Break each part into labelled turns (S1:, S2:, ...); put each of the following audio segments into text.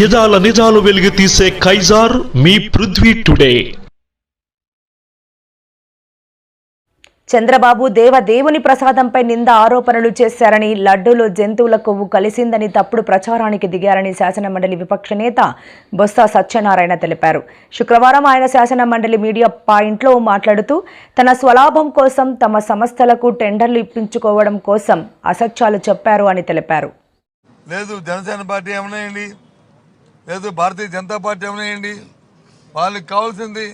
S1: యదాల నిజాలు వెలుగు తీసే కైజార్ మీ పృథ్వీ టుడే.
S2: చంద్రబాబు దేవదేవుని ప్రసాదంపై నింద ఆరోపణలు చేశారని లడ్డూలో జంతువుల కొవ్వు కలిసిందని తప్పుడు ప్రచారానికి దిగారని శాసనమండలి విపక్ష నేత బొత్స సత్యనారాయణ తెలిపారు. శుక్రవారం ఆయన శాసనమండలి మీడియా పాయింట్లో మాట్లాడుతూ తన స్వలాభం కోసం తమ సంస్థలకు టెండర్లు ఇప్పించుకోవడం కోసం అసత్యాలు చెప్పారు అని తెలిపారు.
S3: లేదు జనసేన పార్టీ ఏమన్నాయండి? లేదు భారతీయ జనతా పార్టీ ఏమనేయండి? వాళ్ళకి కావాల్సింది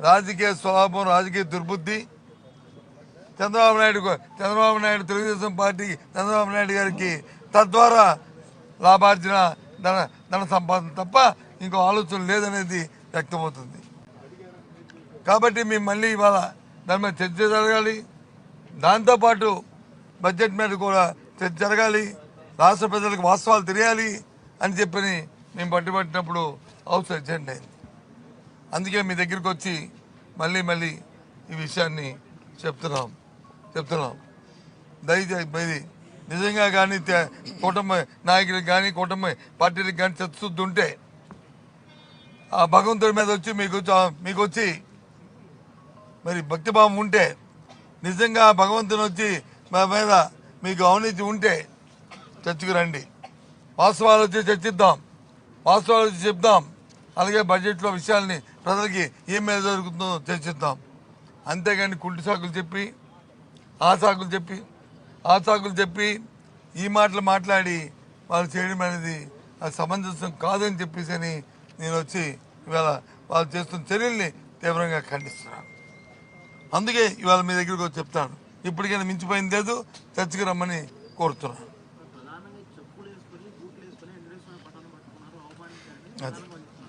S3: రాజకీయ స్వభావం రాజకీయ దుర్బుద్ధి. చంద్రబాబు నాయుడు చంద్రబాబు నాయుడు తెలుగుదేశం పార్టీ చంద్రబాబు నాయుడు గారికి తద్వారా లాభార్జన ధన ధన సంపాదన తప్ప ఇంకో ఆలోచన లేదనేది వ్యక్తమవుతుంది. కాబట్టి మేము మళ్ళీ ఇవాళ దాని మీద చర్చ జరగాలి. దాంతోపాటు బడ్జెట్ మీద కూడా చర్చ జరగాలి. రాష్ట్ర ప్రజలకు వాస్తవాలు తెలియాలి అని చెప్పని మేము పట్టుబట్టినప్పుడు హౌస్ అర్జెంట్ అయింది. అందుకే మీ దగ్గరికి వచ్చి మళ్ళీ మళ్ళీ ఈ విషయాన్ని చెప్తున్నాం చెప్తున్నాం. దయచేసి నిజంగా కానీ తే- కూటమి నాయకులకు కానీ కూటమి పార్టీలకు కానీ చచ్చుద్ది ఉంటే ఆ భగవంతుడి మీద వచ్చి మీకు మీకు వచ్చి మరి భక్తిభావం ఉంటే నిజంగా భగవంతుని వచ్చి మా మీద మీకు అవినీతి ఉంటే చర్చకు రండి. వాస్తవాలు వచ్చి చర్చిద్దాం. వాస్తవాలు చెప్దాం. అలాగే బడ్జెట్లో విషయాల్ని ప్రజలకి ఏం మీద జరుగుతుందో చర్చిద్దాం. అంతేగాని కుంటి సాకులు చెప్పి ఆ సాకులు చెప్పి ఆ సాకులు చెప్పి ఈ మాటలు మాట్లాడి వాళ్ళు చేయడం అనేది అది సమంజసం కాదని చెప్పేసి అని నేను వచ్చి ఇవాళ వాళ్ళు చేస్తున్న చర్యల్ని తీవ్రంగా ఖండిస్తున్నాను. అందుకే ఇవాళ మీ దగ్గరికి వచ్చి చెప్తాను. ఇప్పటికైనా మించిపోయింది లేదు. చర్చకు రమ్మని కోరుతున్నాను. అది.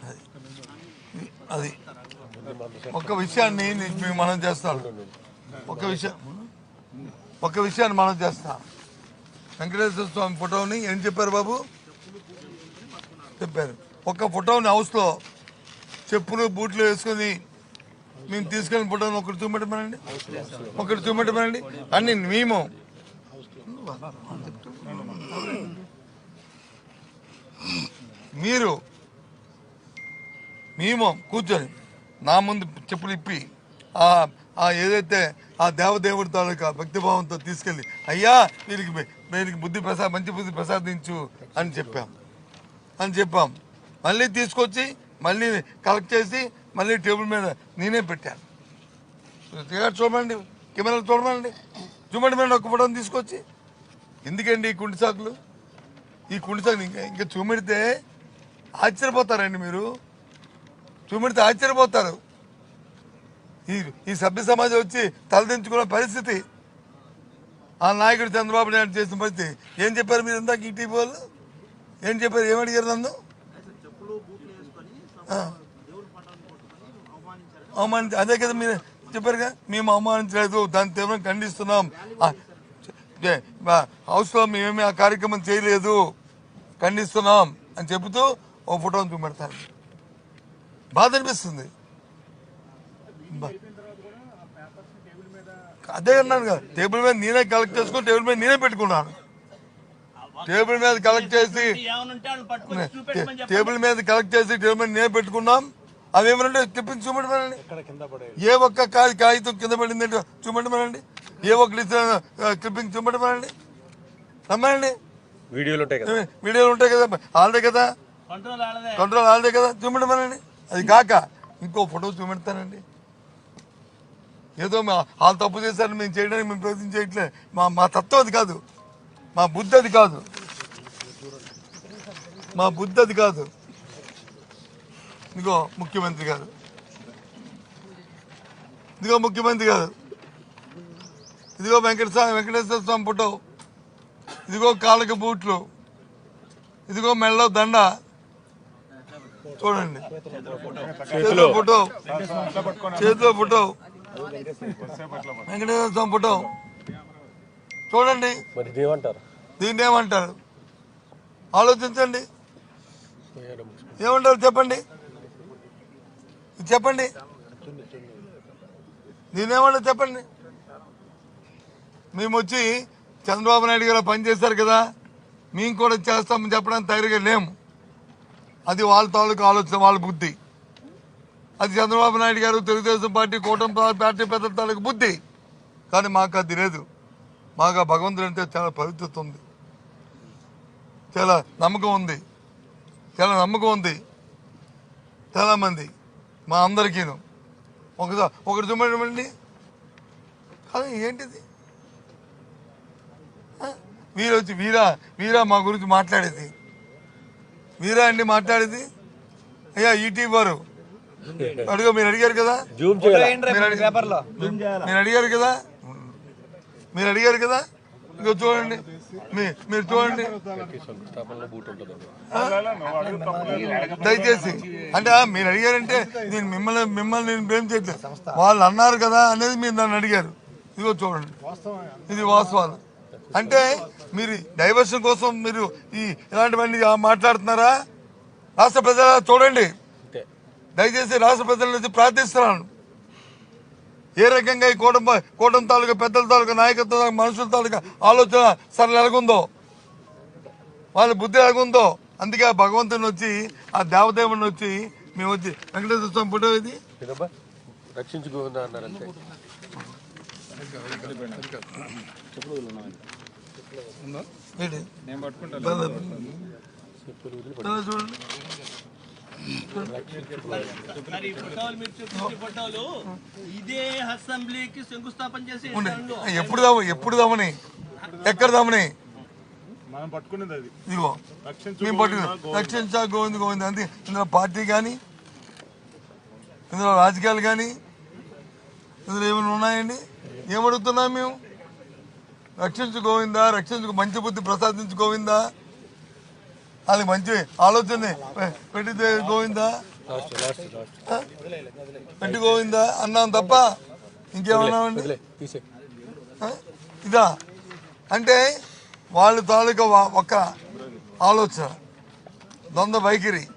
S3: అది అది ఒక విషయాన్ని నేను మీకు మనం చేస్తాను. ఒక విషయం. ఒక విషయాన్ని మనం చేస్తాం. వెంకటేశ్వర స్వామి ఫోటోని ఏం చెప్పారు బాబు? చెప్పారు. ఒక ఫోటోని హౌస్లో చెప్పులు బూట్లు వేసుకొని మేము తీసుకెళ్ళిన ఫోటోని ఒకటి చూపెట్టమనండి. ఒకటి చూపెట్టమనండి. అన్ని మేము. మీరు మేము కూర్చొని నా ముందు చెప్పులు ఇప్పి ఆ ఆ ఏదైతే ఆ దేవదేవుడి తాలూకా భక్తిభావంతో తీసుకెళ్ళి అయ్యా వీరికి వీరికి బుద్ధి ప్రసాద్ మంచి బుద్ధి ప్రసాదించు అని చెప్పాం. అని చెప్పాం. మళ్ళీ తీసుకొచ్చి మళ్ళీ కలెక్ట్ చేసి మళ్ళీ టేబుల్ మీద నేనే పెట్టాను. చూడమండి చూడండి కెమెరాలు చూడమండి చూడండి మేడం ఒక ఫోటోని తీసుకొచ్చి ఎందుకండి ఈ కుంటి సాకులు? ఈ కుంటి సాకులు ఇంకా ఇంకా చూపెడితే ఆశ్చర్యపోతారండి మీరు. చూపెడితే ఆశ్చర్యపోతారు. ఈ ఈ సభ్య సమాజం వచ్చి తలదించుకున్న పరిస్థితి. ఆ నాయకుడు చంద్రబాబు నాయుడు చేసిన పరిస్థితి. ఏం చెప్పారు మీరు ఇందాక ఈ టీవీ వాళ్ళు? ఏం చెప్పారు? ఏమడిగారు నన్ను? అవమానించ అదే కదా మీరు చెప్పారుగా మేము అవమానించలేదు దాన్ని తీవ్రం ఖండిస్తున్నాం. హౌస్లో మేమేమి ఆ కార్యక్రమం చేయలేదు ఖండిస్తున్నాం అని చెబుతూ ఓ ఫోటోని చూపెడతారు. బాధ అనిపిస్తుంది. అదే అన్నాను కదా టేబుల్ మీద నేనే కలెక్ట్ చేసుకుని టేబుల్ మీద నేనే పెట్టుకున్నాను. టేబుల్ మీద కలెక్ట్ చేసి టేబుల్ మీద కలెక్ట్ చేసి టేబుల్ మీద నేనే పెట్టుకున్నాం. అవి ఏమనంటే తిప్పించి చూపెట్టమనండి. ఏ ఒక్క కాగి కాగితం కింద పడింది చూపెట్టమనండి. ఏ ఒక్కటి క్లిప్పింగ్ చూపెట్టమనండి. రమ్మనండి.
S4: వీడియోలు ఉంటాయి కదా.
S3: వీడియోలు ఉంటాయి కదా వాళ్ళదే కదా. కంట్రోల్ వాళ్ళదే కదా చూపెట్టమనండి. అది కాక ఇంకో ఫోటో చూపెడతానండి. ఏదో మా వాళ్ళు తప్పు చేశారని మేము చేయడానికి మేము ప్రయత్నం చేయట్లే మా మా తత్వం అది కాదు. మా బుద్ధి అది కాదు. మా బుద్ధి అది కాదు. ఇదిగో ముఖ్యమంత్రి గారు. ఇదిగో ముఖ్యమంత్రి గారు. ఇదిగో వెంకటస్వామి వెంకటేశ్వర స్వామి ఫోటో. ఇదిగో కాళ్ళకి బూట్లు. ఇదిగో మెళ్ళలో దండ. చూడండి. చేతిలో. ఫోటో. చేతిలో ఫోటో. వెంకటేశ్వర స్వామి ఫోటో. చూడండి. దీన్ని ఏమంటారు? ఆలోచించండి. ఏమంటారు చెప్పండి? చెప్పండి. దీన్ని ఏమంటారు చెప్పండి? మేము వచ్చి చంద్రబాబు నాయుడు గారు పనిచేశారు కదా. మేము కూడా చేస్తామని చెప్పడానికి తయారుగా లేము. అది వాళ్ళ తాలూకు ఆలోచన వాళ్ళ బుద్ధి. అది చంద్రబాబు నాయుడు గారు తెలుగుదేశం పార్టీ కూటమి పార్టీ పెద్ద తాలూకు బుద్ధి. కానీ మాకు అది లేదు. మాకు ఆ భగవంతుడు అంటే చాలా పవిత్రత ఉంది. చాలా నమ్మకం ఉంది. చాలా నమ్మకం ఉంది. చాలామంది మా అందరికీను. ఒకసారి ఒకటి చూడండి కానీ ఏంటిది? వీరొచ్చి వచ్చి వీరా వీరా మా గురించి మాట్లాడేది. వీరా అండి మాట్లాడేది? అయ్యా ఈటీ వారు. అడుగు మీరు అడిగారు కదా? మీరు అడిగి- మీరు అడిగారు కదా? మీరు అడిగారు కదా? ఇంకో చూడండి. మీ- మీరు చూడండి.
S4: శంకుస్థాపనలో బూట్ ఉంటుంది
S3: దయచేసి అంటే మీరు అడిగారంటే నేను మిమ్మల్ని మిమ్మల్ని నేను బ్లేమ్ చేయట్లేదు. వాళ్ళు అన్నారు కదా అనేది మీరు నన్ను అడిగారు. ఇదిగో చూడండి. ఇది వాస్తవాలు. అంటే మీరు డైవర్షన్ కోసం మీరు ఈ ఇలాంటివన్నీ ఆ మాట్లాడుతున్నారా? రాష్ట్ర ప్రజల చూడండి. దయచేసి రాష్ట్ర ప్రజల నుంచి ప్రార్థిస్తున్నాను. ఏ రకంగా ఈ కూటమి కూటమి తాలూకా పెద్దల తాలూకా నాయకత్వం తాలూకా మనుషుల తాలూకా ఆలోచన సరళ ఎలాగుందో వాళ్ళ బుద్ధి ఎలాగుందో అందుకే ఆ భగవంతుని వచ్చి ఆ దేవదేవుని వచ్చి మేము వచ్చి వెంకటేశ్వర స్వామి ఫోటో ఇది?
S4: ఇదబ్బా రక్షించు
S3: చూడండి.
S5: ఇదే అసెంబ్లీకి శంకుస్థాపన చేసి.
S3: ఎప్పుడు దాము ఎప్పుడు దామని? ఎక్కడ దామని?
S6: మనం పట్టుకునేది అది.
S3: ఇదిగో.
S6: రక్షించు
S3: మేము పట్టు రక్షించా గోవింద్. గోవింద్ అంతే. ఇందులో పార్టీ కానీ ఇందులో రాజకీయాలు కానీ ఇందులో ఏమైనా ఉన్నాయండి? ఏమడుగుతున్నాం మేము? రక్షించు గోవిందా రక్షించు మంచి బుద్ధి ప్రసాదించు గోవిందా? వాళ్ళకి మంచి ఆలోచన పె- పెట్టి గోవిందా? పెట్టి గోవిందా? అన్నాం తప్ప ఇంకేమన్నామండి? ఇదా? అంటే వాళ్ళ తాలూకా ఒక ఆలోచన. ద్వంద్వ వైఖరి.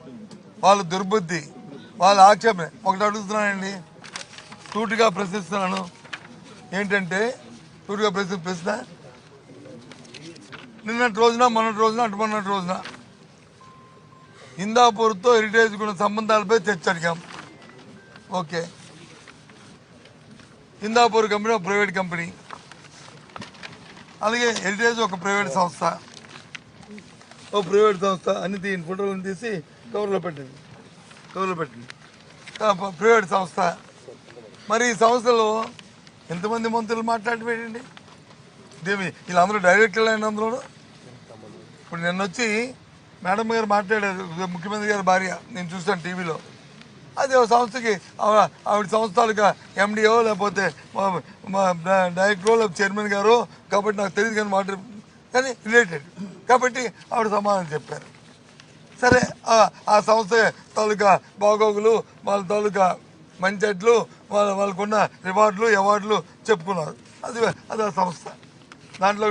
S3: వాళ్ళ దుర్బుద్ధి. వాళ్ళ ఆక్షేపణ. ఒకటి అడుగుతున్నానండి. సూటిగా ప్రశ్నిస్తున్నాను. ఏంటంటే సూటిగా ప్రశ్న ప్రశ్న నిన్నటి రోజున మొన్నటి రోజున అటు మొన్నటి రోజున ఇందాపూర్తో హెరిటేజ్ సంబంధాలపై చర్చ అడిగాం ఓకే. ఇందాపూర్ కంపెనీ ఒక ప్రైవేట్ కంపెనీ. అలాగే హెరిటేజ్ ఒక ప్రైవేట్ సంస్థ. ఒక ప్రైవేట్ సంస్థ అన్ని తీయండి ఫోటోలను తీసి కవర్లో పెట్టండి. కవర్లో పెట్టండి. ప్రైవేట్ సంస్థ. మరి ఈ సంస్థలో ఎంతమంది మంత్రులు మాట్లాడిపోయండి దేవి వీళ్ళందరూ డైరెక్టర్లు అయిన అందులో ఇప్పుడు నిన్న వచ్చి మేడం గారు మాట్లాడారు ముఖ్యమంత్రి గారి భార్య నేను చూస్తాను టీవీలో. అది ఒక సంస్థకి ఆవిడ ఆవిడ సంస్థలుగా ఎండిఓ లేకపోతే మా- డైరెక్టరో లేకపోతే చైర్మన్ గారు కాబట్టి నాకు తెలియదు కానీ మాట కానీ రిలేటెడ్ కాబట్టి ఆవిడ సమాధానం చెప్పారు. సరే ఆ సంస్థ తాలూకా బాగోగులు వాళ్ళ తాలూకా మంచెట్లు వాళ్ళ వాళ్ళకున్న రివార్డులు అవార్డులు చెప్పుకున్నారు. అది అది ఆ సంస్థ. దాంట్లో